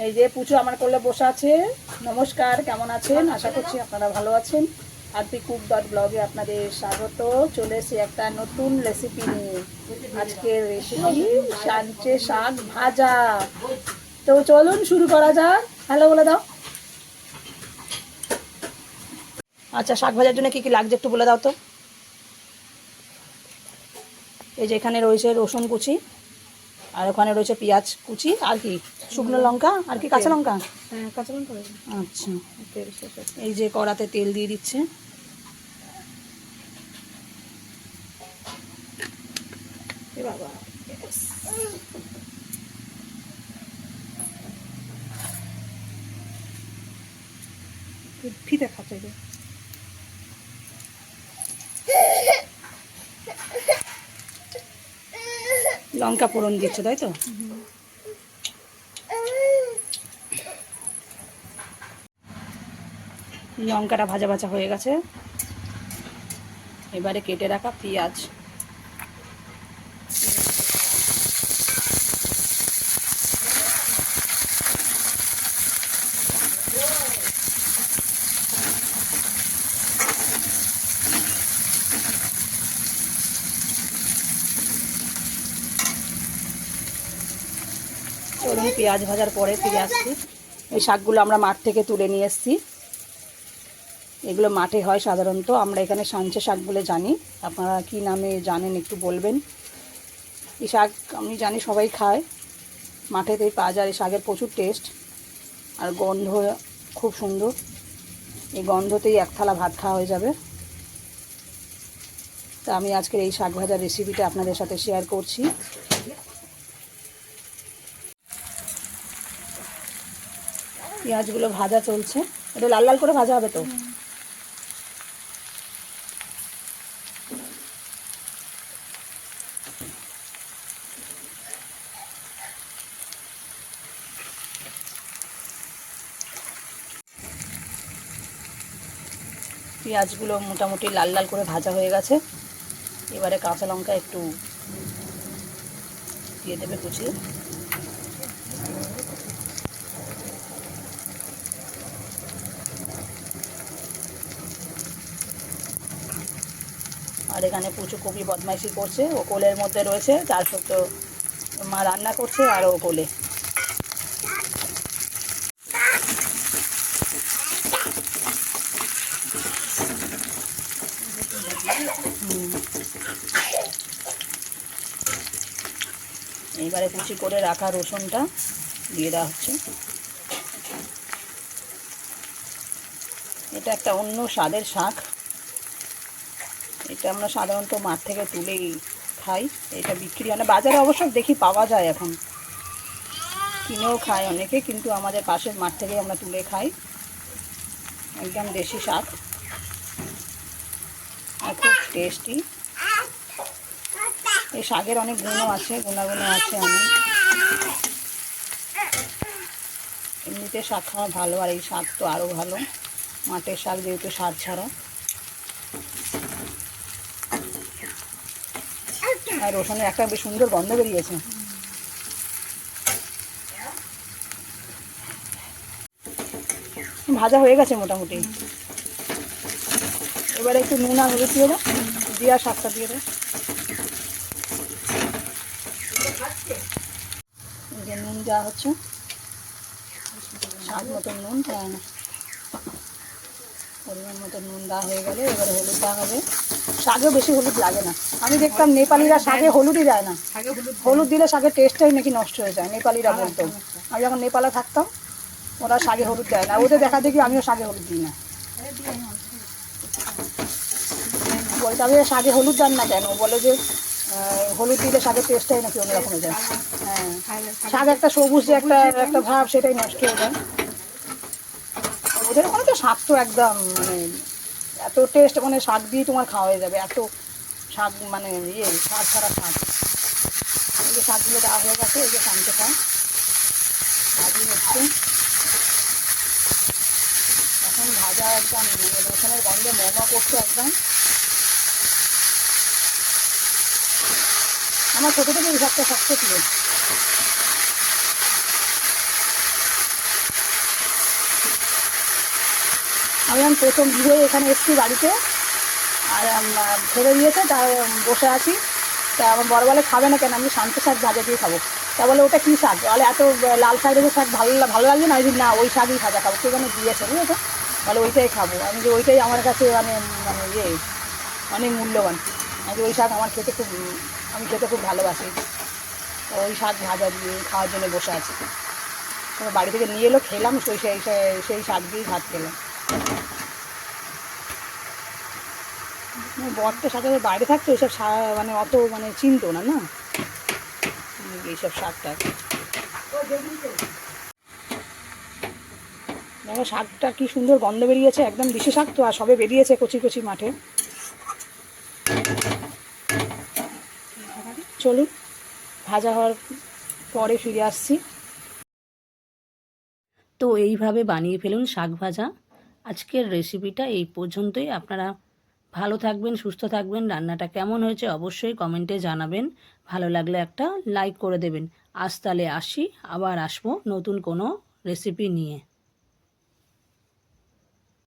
এই যে পুচু আমার কোলে বসে আছে। নমস্কার, কেমন আছেন? আশা করছি আপনারা ভালো আছেন। আরপি কুক ডট ব্লগে আপনাদের স্বাগত। চলে এসে একটা নতুন রেসিপি নিয়ে। আজকের রেসিপি সাঞ্চে শাক ভাজা। তো চলুন শুরু করা যাক। হ্যালো, বলে দাও। আচ্ছা শাক ভাজার জন্য কি কি লাগছে একটু বলে দাও তো। এই যে এখানে রয়েছে রসুন কুচি। আর ওখানে রয়েছে পেঁয়াজ কুচি আর কি শুকনো লঙ্কা আর কি কাঁচা লঙ্কা? হ্যাঁ কাঁচা লঙ্কা আচ্ছা। তেল এই যে কড়াতে তেল দিয়ে দিচ্ছে। বাবা ফিতে খাচ্ছে লঙ্কা ফোড়ন দিচ্ছে তাই তো? লঙ্কাটা ভাজা ভাজা হয়ে গেছে। এবারে কেটে রাখা পেঁয়াজ। চলুন পেঁয়াজ ভাজার পরে ফিরে আসছি। এই শাকগুলো আমরা মাঠ থেকে তুলে নিয়ে এসেছি। এগুলো মাঠে হয় সাধারণত, আমরা এখানে সাঞ্চে শাক বলে জানি। আপনারা কি নামে জানেন একটু বলবেন। এই শাক আমি জানি সবাই খায়। মাঠেতেই পাওয়া যায়, এই শাকের প্রচুর টেস্ট আর গন্ধ খুব সুন্দর। এই গন্ধতেই এক থালা ভাত খাওয়া হয়ে যাবে। তা আমি আজকের এই শাক ভাজার রেসিপিটা আপনাদের সাথে শেয়ার করছি। পেঁয়াজগুলো ভাজা চলছে। এটা লাল লাল করে ভাজা হবে তো? পেঁয়াজগুলো মোটামুটি লাল লাল করে ভাজা হয়ে গেছে। এবারে কাঁচা লঙ্কা একটু দিয়ে দেবে কুচিয়ে আর এখানে পুচু কপি বদমাইশি করছে, ও কোলের মধ্যে রয়েছে, তার সত্ত্বেও মা রান্না করছে আর ও কোলে। হুম। এইবারে কুচি করে রাখা রসুনটা, দিয়ে দেওয়া হচ্ছে। এটা একটা অন্য স্বাদের শাক। এটা আমরা সাধারণত মাঠ থেকে তুলেই খাই, এটা বিক্রি হয় না। বাজারে অবশ্য দেখি পাওয়া যায় এখন। কিনেও খায় অনেকে, কিন্তু আমাদের পাশের মাঠ থেকেই আমরা তুলে খাই। একদম দেশি শাক। আর খুব টেস্টি এই শাকের অনেক গুণও আছে, গুণাগুণও আছে অনেক। এমনিতে শাক খাওয়া ভালো, আর এই শাক তো আরও ভালো। মাঠের শাক যেহেতু সার ছাড়া। আর রসুনের একটা বেশ সুন্দর গন্ধ বেরিয়েছে। ভাজা হয়ে গেছে মোটামুটি। এবারে একটু নুন আর হলুদ দিয়ে দাও দিয়ে আর শাকটা দিয়ে দাও যে নুন দেওয়া হচ্ছে। স্বাদ মতো নুন পরিমাণ মতো নুন দেওয়া হয়ে গেলে এবারে হলুদ দেওয়া হবে। শাকেও বেশি হলুদ লাগে না। আমি দেখতাম নেপালিরা শাকে হলুদই দেয় না। হলুদ দিলে শাকের টেস্টটাই নাকি নষ্ট হয়ে যায়, নেপালিরা বলতো। আমি যখন নেপালে থাকতাম, ওরা শাকে হলুদ দেয় না। ওদের দেখা দেখি আমিও শাকে হলুদ দিই না। বলতে আমি শাকে হলুদ দেন না কেন? বলে যে হলুদ দিলে শাকের টেস্টটাই নাকি অন্যরকম হয়ে যায়। হ্যাঁ। শাক একটা সবুজ যে একটা একটা ভাব, সেটাই নষ্ট হয়ে যায়। ওদের ওখানে তো শাক তো একদম মানে এত টেস্ট মানে শাক দিয়ে তোমার খাওয়া হয়ে যাবে, এত শাক মানে ইয়ে শাক ছাড়া শাক। এই যে শাকগুলো দেওয়া হয়ে গেছে, এই যে শান্তি শাক ভাজি হচ্ছে এখন ভাজা একদম মানে রসুনের গন্ধে মোমো করছে একদম। আমার ছোটো থেকে এই শাকটা শক্ত ছিল। আমি আমি প্রথম বিয়ে এখানে এসেছি বাড়িতে। আর ছেড়ে দিয়েছে তা বসে আছি। তা, আমার বড় বলে খাবে না কেন? আমি শান্ত শাক ভাজা দিয়ে খাব। তা বলে, ওটা কী শাক? বলে, এত লাল শাক রেখে শাক ভালো ভালো লাগবে না? না, ওই শাকই ভাজা খাব। কে যেন দিয়েছে বুঝেছ বলে, ওইটাই খাব। আমি যে ওইটাই আমার কাছে মানে মানে ইয়ে অনেক মূল্যবান। আমি ওই শাক আমার খেতে খুব, আমি খেতে খুব ভালোবাসি। ওই শাক ভাজা দিয়ে খাওয়ার জন্য বসে আছি। বাড়ি থেকে নিয়ে এলো, খেলাম সেই, সেই- সেই শাক দিয়েই ভাত খেলাম। বরটা সাথে সাথে বাইরে থাকতো এইসব শা- মানে অত মানে চিনতো না না? এইসব শাকটা। দেখো শাকটা কি সুন্দর গন্ধ বেরিয়েছে, একদম বিশে শাক তো, আর সবে বেরিয়েছে কচি কচি মাঠে। চলুন, ভাজা হওয়ার পরে ফিরে আসছি। তো এইভাবে বানিয়ে ফেলুন শাক ভাজা। আজকের রেসিপিটা এই পর্যন্তই। আপনারা ভালো থাকবেন, সুস্থ থাকবেন, রান্নাটা কেমন হয়েছে অবশ্যই কমেন্টে জানাবেন। ভালো লাগলে একটা লাইক করে দেবেন। আজ তাহলে আসি, আবার আসব নতুন কোনো রেসিপি নিয়ে।